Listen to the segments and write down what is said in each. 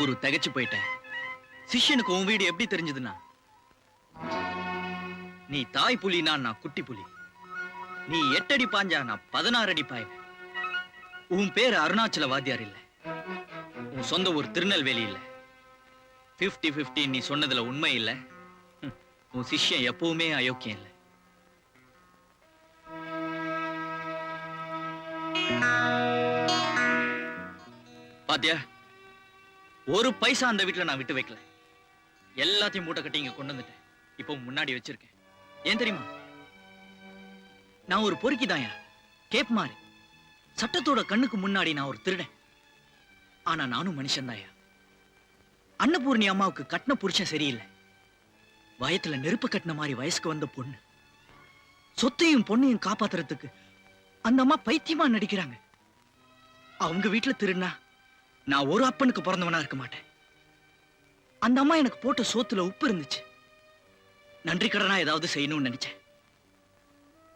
குரு தகச்சு போயிட்டேன் சிஷ்யனுக்கு உன் வீடு எப்படி தெரிஞ்சதுன்னா? நீ தாய் புலினா நான் குட்டி புலி. நீ எட்டடி பாஞ்சா நான் பதினாறு அடி பாய்வேன் உன் பேர் அருணாச்சல வாத்தியார் இல்ல. உன் சொந்த ஊர் திருநெல்வேலி இல்ல. 50 50 நீ சொன்னதுல உண்மை இல்ல. உன் சிஷ்யன் எப்பவுமே அயோக்கியம் இல்ல. பாத்தியா? ஒரு பைசா அந்த வீட்டுல நான் விட்டு வைக்கல. எல்லாத்தையும் மூட்டை கட்டி இங்க கொண்டு வந்துட்டேன். இப்போ முன்னாடி வச்சிருக்கேன். ஏன் தெரியுமா? நான் ஒரு பொறுக்கிதாயா கேப் மாறு. சட்டத்தோட கண்ணுக்கு முன்னாடி நான் ஒரு திருடன். ஆனா நானும் மனுஷன்தாயா அன்னபூர்ணி அம்மாவுக்கு கட்டின புருஷன் சரியில்லை. வயத்துல நெருப்பு கட்டின மாதிரி வயசுக்கு வந்த பொண்ணு. சொத்தையும் பொண்ணையும் காப்பாத்துறதுக்கு அந்த அம்மா பைத்தியமா நடிக்கிறாங்க. அவங்க வீட்டுல திருடினா? நான் ஒரு அப்பனுக்கு பிறந்தவனா இருக்க மாட்டேன். அந்த அம்மா எனக்கு போட்ட சோத்துல உப்பு இருந்துச்சு. நன்றி கடனா ஏதாவது செய்யணும்னு நினைச்சேன்.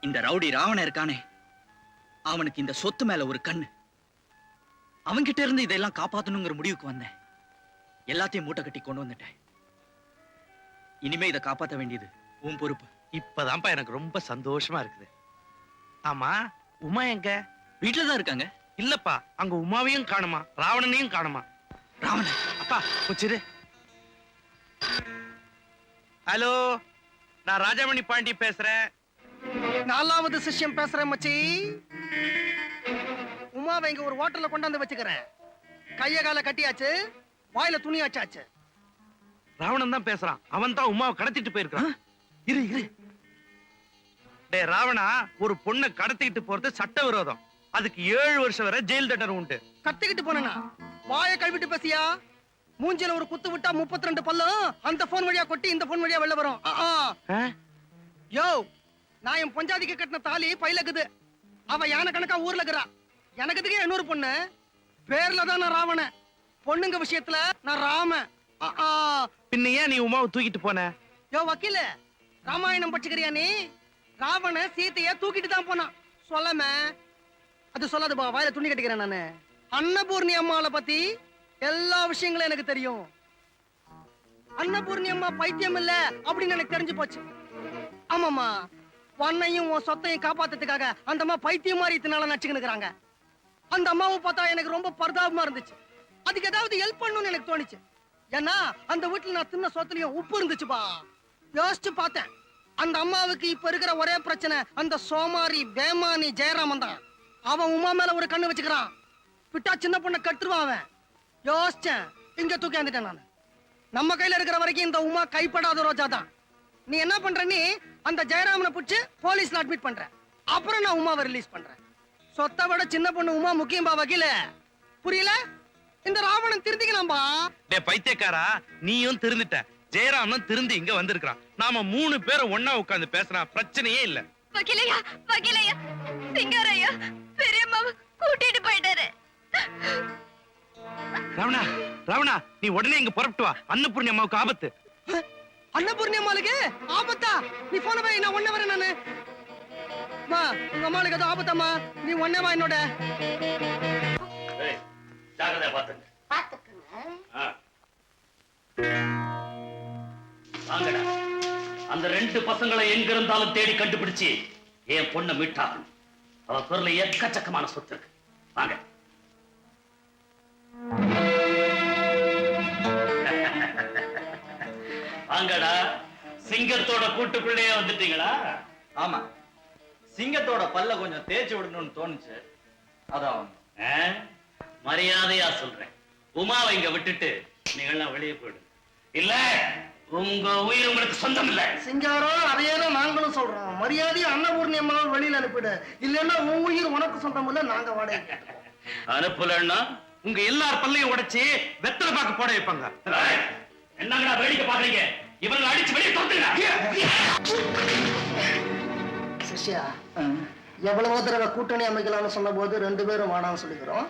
இந்த ரவுடி ராவணன் இருக்கானே அவனுக்கு இந்த சொத்து மேல ஒரு கண்ணு. அவன்கிட்ட இருந்து இதெல்லாம் காப்பாத்தணுங்கிற முடிவுக்கு வந்தேன். எல்லாத்தையும் மூட்டை கட்டி கொண்டு வந்துட்டேன். இனிமே இதை காப்பாத்த வேண்டியது உன் பொறுப்பு. இப்பதான்ப்பா எனக்கு ரொம்ப சந்தோஷமா இருக்குது. ஆமா உமா எங்க? வீட்டுல தான் இருக்காங்க. இல்லப்பா அங்க உமாவையும் காணுமா ராவணனையும் காணுமா? ராவணன். அப்பா குச்சிரு ஹலோ நான் ராஜாமணி பாண்டி பேசுறேன். நாலாவது சிஷ்யம் பேசுறேன் மச்சி. உமாவை இங்க ஒரு ஹோட்டல்ல கொண்டாந்து வச்சுக்கிறேன். கைய கால கட்டியாச்சு வாயில துணி வச்சாச்சு. ராவணன் தான் பேசுறான். அவன் தான் உமாவை கடத்திட்டு போயிருக்கான். இரு இரு. டேய் ராவணா ஒரு பொண்ணை கடத்திட்டு போறது சட்ட விரோதம் அதுக்கு ஏழு வருஷம் வரை ஜெயில் தண்டனை உண்டு. கத்திக்கிட்டு போனா வாய கழுவிட்டு பேசியா? மூஞ்சில ஒரு குத்து விட்டா முப்பத்தி ரெண்டு பல்லும். அந்த போன் வழியா கொட்டி இந்த போன் வழியா வெளில வரும். ஆ, ஆ. ஆ? யோ நான் என் பஞ்சாதிக்கு கட்டின தாலி பைலக்குது. அவ யானை கணக்கா ஊர்ல இருக்கிறா. எனக்கு இதுக்கு இன்னொரு பொண்ணு? பேர்ல தான் நான் ராவணன். பொண்ணுங்க விஷயத்துல நான் ராம ஆ, ஆ. பின்ன ஏன் நீ உமாவை தூக்கிட்டு போன? யோ வக்கீல ராமாயணம் படிச்சுக்கிறியா நீ? ராவண சீதைய தூக்கிட்டு தான் போனான். சொல்லாம அது சொல்லாதுப்பா வாயில துணி கட்டிக்கிறேன் நானு. அன்னபூர்ணி அம்மாவை பத்தி எல்லா விஷயங்களும் எனக்கு தெரியும். அன்னபூர்ணி அம்மா பைத்தியம் இல்ல அப்படின்னு எனக்கு தெரிஞ்சு போச்சு. ஆமாமா உன்னையும் உன் சொத்தையும் காப்பாத்துறதுக்காக அந்த அம்மா பைத்தியம் மாதிரி இத்தனால நச்சுக்கினுக்குறாங்க அந்த அம்மாவும் பார்த்தா எனக்கு ரொம்ப பரிதாபமா இருந்துச்சு. அதுக்கு ஏதாவது ஹெல்ப் பண்ணணும்னு எனக்கு தோணுச்சு. ஏன்னா அந்த வீட்டுல நான் தின்ன சொத்துலயும் உப்பு இருந்துச்சுப்பா. யோசிச்சு பார்த்தேன். அந்த அம்மாவுக்கு இப்ப இருக்கிற ஒரே பிரச்சனை அந்த சோமாரி வேமானி ஜெயராமன் தான். அவன் உமா மேல ஒரு கண்ணு வச்சுக்கிறான். விட்டா சின்ன பொண்ணை கட்டுருவான் அவன். யோசிச்சேன். இங்க தூக்கியாந்துட்டேன் நான். நம்ம கையில இருக்கிற வரைக்கும் இந்த உமா கைப்படாத ரோஜா தான் நீ என்ன பண்ற நீ? அந்த ஜெயராமனை பிடிச்சி போலீஸ்ல அட்மிட் பண்ற. அப்புறம் நான் உமாவை ரிலீஸ் பண்றேன். சொத்தை விட சின்ன பொண்ணு உமா முக்கியம்பா வக்கீல. புரியல? இந்த ராவணன் திருந்திக்கலாம்பா? டே பைத்தியக்காரா நீயும் திருந்துட்ட. ஜெயராமன் திருந்து இங்க வந்திருக்கான் நாம மூணு பேரும் ஒன்னா உட்காந்து பேசினா பிரச்சனையே இல்லை. வக்கீலையா? வக்கீலையா? சிங்காரையா? பெரியம்மாவை கூட்டிட்டு போயிட்டாரு. ராவணா ராவணா நீ உடனே இங்க புறப்பட்டு வா. அன்னபூர்ணி அம்மாவுக்கு ஆபத்து. அன்னபூர்ணி அம்மாளுக்கு ஆபத்தா? நீ போன போய் நான் ஒன்ன வரேன் நானு. வா உங்க அம்மாளுக்கு ஏதோ ஆபத்தாம்மா? நீ ஒன்னே வா என்னோட. ஜாகிரதையா பாத்துங்க. வாங்கடா. அந்த ரெண்டு பசங்களை எங்க இருந்தாலும் தேடி கண்டுபிடிச்சு என் பொண்ணை மீட்டாகணும் அவ பேர்ல எக்கச்சக்கமான சொத்து இருக்கு. வாங்க. வாங்கடா. சிங்கத்தோட கூட்டுக்குள்ளேயே வந்துட்டீங்களா? ஆமா. சிங்கத்தோட பல்ல கொஞ்சம் தேய்ச்சி விடணும்னு தோணுச்சு. அதான்? மரியாதையா சொல்றேன். உமாவை இங்க விட்டுட்டு நீங்களாம் வெளியே போயிடு. இல்ல! உங்க உயிர் உங்களுக்கு சொந்தம் இல்ல சிங்காரம் அதையே தான் நாங்களும் சொல்றோம். மரியாதையா அன்னபூர்ணி அம்மாவை வெளியில அனுப்பிடு. இல்லைன்னா உன் உயிர் உனக்கு சொந்தம் இல்ல நாங்க வாடகை அனுப்பலன்னா உங்க எல்லார் பல்லையும் உடைச்சு வெத்தலை பாக்கு போட வைப்பாங்க. ஏய், என்னங்கடா வேடிக்கை பாக்குறீங்க இவங்களை அடிச்சு வெளியே தொட்டுங்க சிஷ்யா எவ்வளவோ தடவை கூட்டணி அமைக்கலாம்னு சொன்ன போது ரெண்டு பேரும் வாடான்னு சொல்லிக்கிறோம்.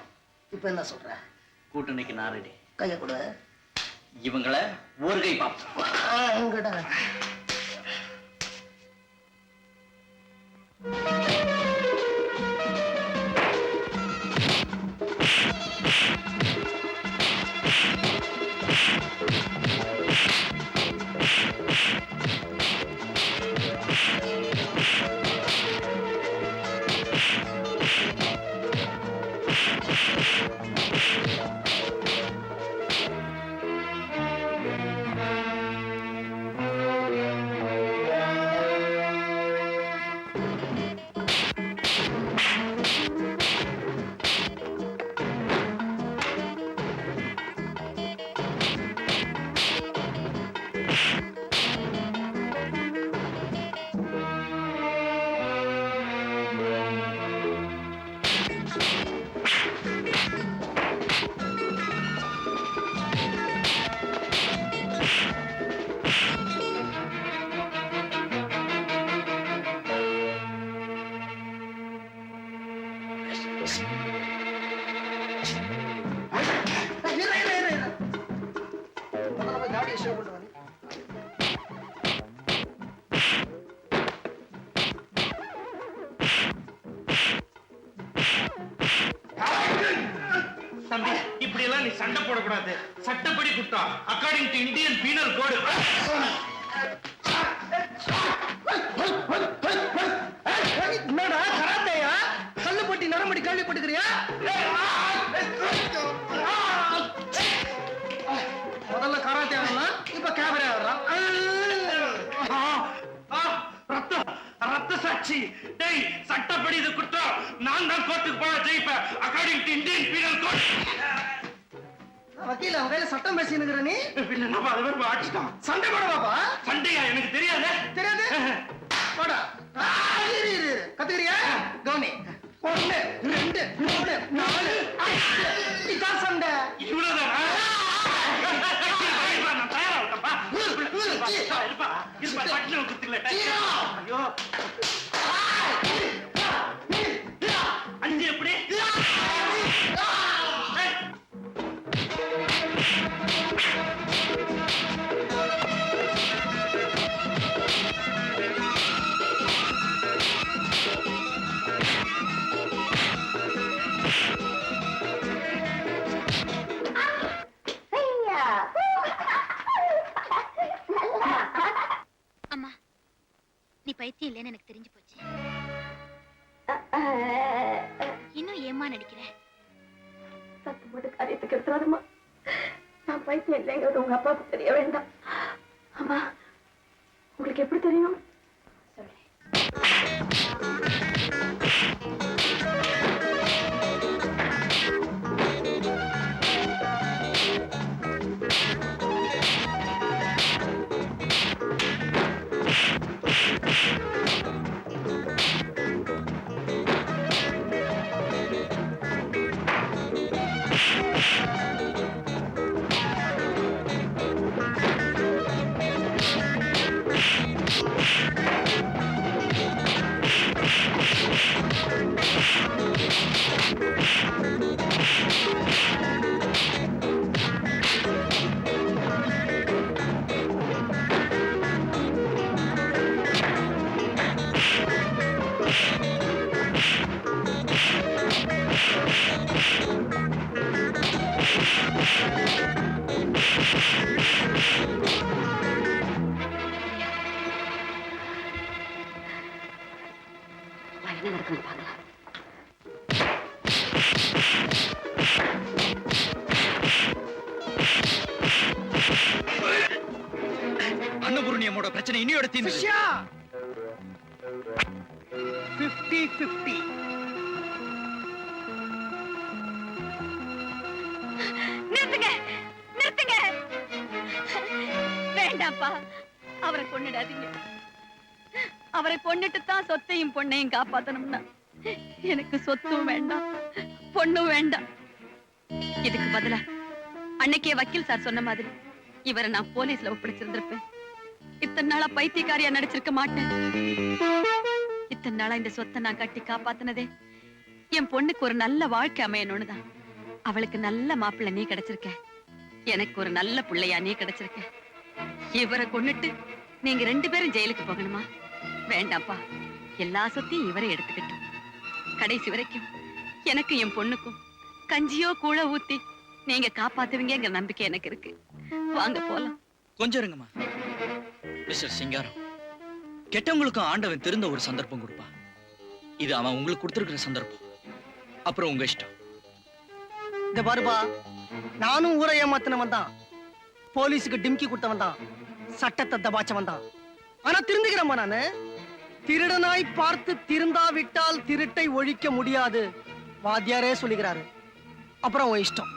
இப்ப என்ன சொல்ற? கூட்டணிக்கு நான் ரெடி கைய கொடு. இவங்களை ஊருகை பார்ப்போம். தம்பி இப்படி எல்லாம் நீ சண்டை போடக்கூடாது. சட்டப்படி குத்தா. According to Indian penal code வக்கீல அவன் கையில சட்டம் பேசினுங்கிற நீ? நம்ம அதை வேற அடிச்சிட்டான் சண்டை போட பாப்பா சண்டையா? எனக்கு தெரியாதே. தெரியாது? போடா இரு, இரு. கத்துக்கிறியா? கவனி. ஒண்ணு ரெண்டு மூணு நாலு. இதான் சண்டை. இவ்வளவுதானா? இருப்பா. இருப்பா, இருப்பா, பட்டுன்னு குத்துக்கல. ஐயோ. இல்லைன்னு எனக்கு தெரிஞ்சு போச்சு. இன்னும் ஏம்மா நடிக்கிற? சத்தம் போட்டு காரியத்துக்கு எடுத்துறாதுமா நான் பைத்தியம் இல்லைங்கிறது உங்க அப்பாவுக்கு தெரிய வேண்டாம். அம்மா உங்களுக்கு எப்படி தெரியும்? சிஷ்யா! பிப்டி பிப்டி நிறுத்துங்க நிறுத்துங்க. வேண்டாப்பா அவரை கொன்னுடாதீங்க. அவரை கொன்னுட்டு தான் சொத்தையும் பொண்ணையும் காப்பாத்தணும்னா எனக்கு சொத்தும் வேண்டாம் பொண்ணும் வேண்டாம். இதுக்கு பதிலா அன்னைக்கே வக்கீல் சார் சொன்ன மாதிரி இவரை நான் போலீஸ்ல ஒப்படைச்சிருந்திருப்பேன். இத்தனை நாளா பைத்தியக்காரியா நடிச்சிருக்க மாட்டேன். இத்தனை நாளா இந்த சொத்தை நான் கட்டி காப்பாத்தினதே என் பொண்ணுக்கு ஒரு நல்ல வாழ்க்கை அமையணும்னு தான். அவளுக்கு நல்ல மாப்பிள்ளை நீ கிடைச்சிருக்க. எனக்கு ஒரு நல்ல பிள்ளையா நீ கிடைச்சிருக்க. இவரை கொண்டுட்டு நீங்க ரெண்டு பேரும் ஜெயிலுக்கு போகணுமா? வேண்டாம்ப்பா. எல்லா சொத்தையும் இவரை எடுத்துக்கிட்டோம். கடைசி வரைக்கும் எனக்கு என் பொண்ணுக்கும் கஞ்சியோ கூழ ஊத்தி நீங்க காப்பாத்துவீங்கங்கிற நம்பிக்கை எனக்கு இருக்கு. வாங்க போலாம். கொஞ்சம் இருங்கம்மா. மிஸ்டர் சிங்காரம் கெட்டவங்களுக்கும் ஆண்டவன் திருந்த ஒரு சந்தர்ப்பம் கொடுப்பா. இது அவன் உங்களுக்கு கொடுத்துருக்கிற சந்தர்ப்பம். அப்புறம் உங்க இஷ்டம். இந்த பாருப்பா நானும் ஊரை ஏமாத்தினவன் தான் போலீஸுக்கு டிம்கி கொடுத்தவன் தான் சட்டத்தை தபாச்சவன் தான் ஆனா திருந்துக்கிறேம்மா நானு. திருடனாய் பார்த்து திருந்தாவிட்டால் திருட்டை ஒழிக்க முடியாது. வாத்தியாரே சொல்லுகிறாரு. அப்புறம் உன் இஷ்டம்.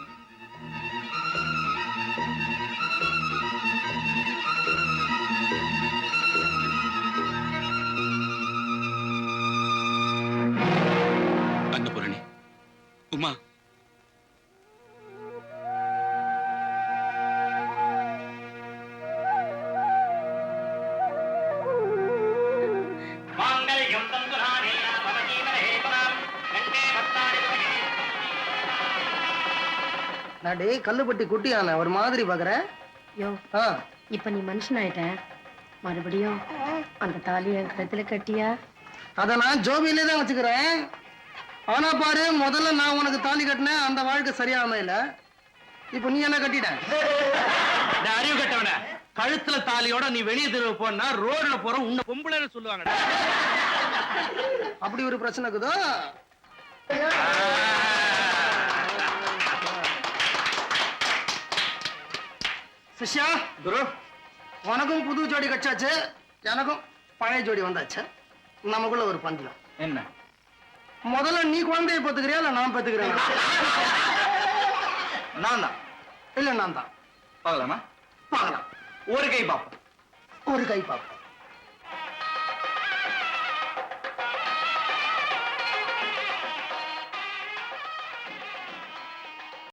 நான் டேய் கல்லுப்பட்டி குட்டியான ஒரு மாதிரி பாக்குற யோ ஆ. இப்ப நீ மனுஷனாயிட்ட மறுபடியும் அந்த தாலி என் கழுத்துல கட்டியா? அத நான் ஜோபியிலே தான் வச்சுக்கிறேன். ஆனா பாரு முதல்ல நான் உனக்கு தாலி கட்டினேன் அந்த வாழ்க்கை சரியா அமையல இப்போ நீ என்ன கட்டிட்ட? டேய், அறிவு கட்டவன கழுத்துல தாலியோட நீ வெளியே தெருவு போனா ரோட்ல போற உன்னை பொம்பளைன்னு சொல்லுவாங்க அப்படி ஒரு பிரச்சனை சிஷ்யா குரு உனக்கும் புது ஜோடி கச்சாச்சு எனக்கும் பழைய ஜோடி வந்தாச்சு. நமக்குள்ள ஒரு பந்தயம் என்ன? முதல்ல நீ குழந்தைய பெத்துக்கிறியா இல்ல நான் பெத்துக்கிறேன் நான் தான். இல்ல நான் தான். பார்க்கலாமா? பார்க்கலாம். ஒரு கை பாப்போம் ஒரு கை பாப்போம்